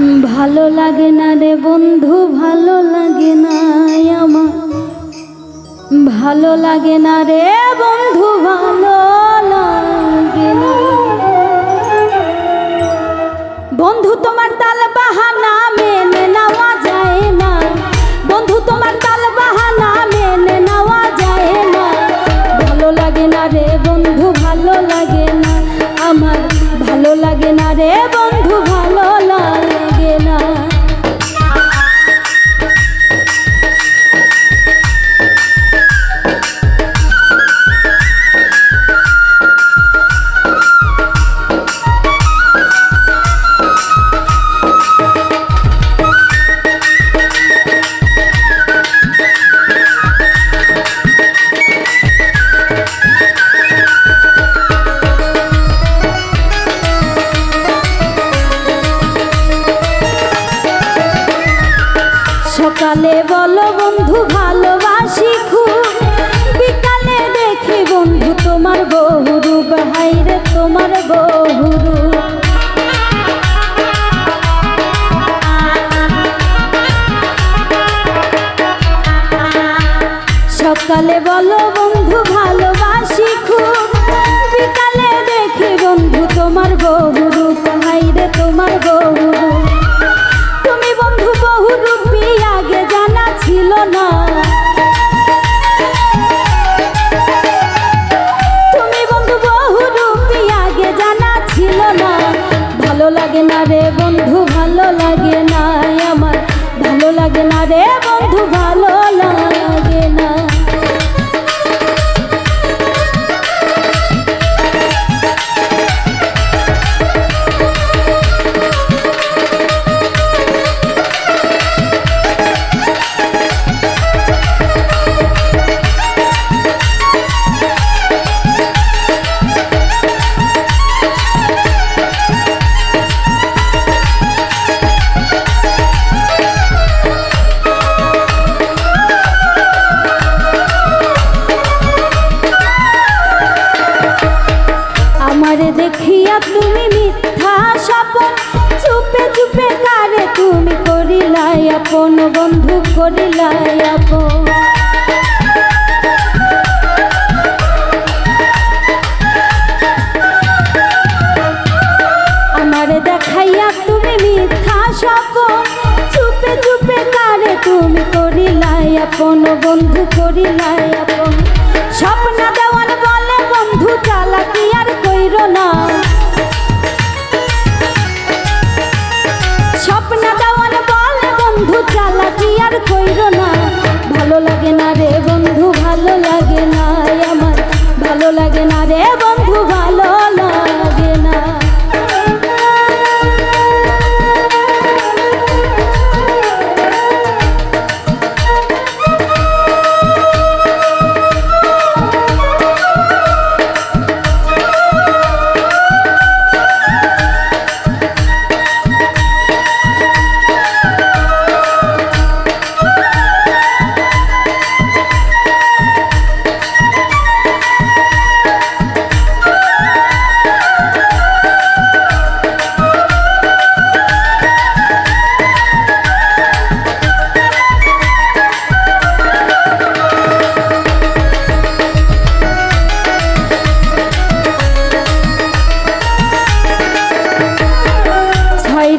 ভালো লাগে না রে বন্ধু, ভালো লাগে না আমার। ভালো লাগে না রে বন্ধু, ভালো লাগে না। সকালে বলো বন্ধু, ভালোবাসি খুব। বিকালে দেখি বন্ধু, তোমার বহুরূপ হাইরে তোমার বহুরূপ সকালে বলো বন্ধু, ভালোবাসি খুব। বিকালে দেখি বন্ধু, তোমার বহুরূপ লাগে না রে বন্ধু ভালো লাগে না। আপন বন্ধু করিলাই আপন। আমার দেখাইয়া তুমি মিথ্যা স্বপন চুপে চুপে কারে তুমি করিলাই, আপন বন্ধু করিলাই আপন আর কইর না।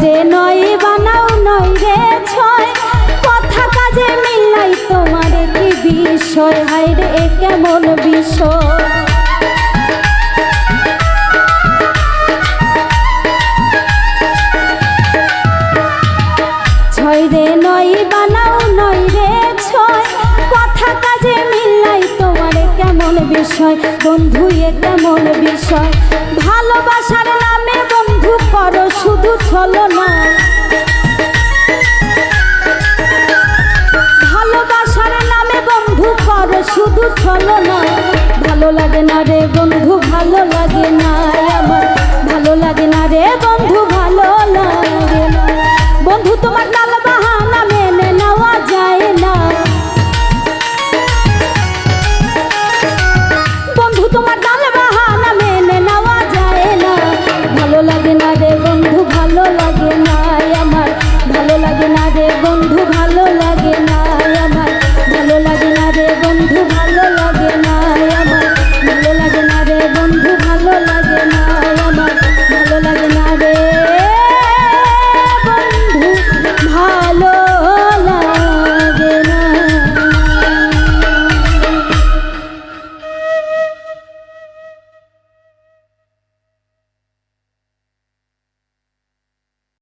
রে নয়, বানাও নয় রে ছয়। কথা কাজে মিলাই তোমার কি বিষয়। হাই রে কেমন বিষয়? ছয় রে নয়, বানাও নয় রে ছয়। কথা কাজে মিলাই তোমার কেমন বিষয়? বন্ধু, এ কেমন বিষয়? ভালোবাসা করো শুধু ছলনা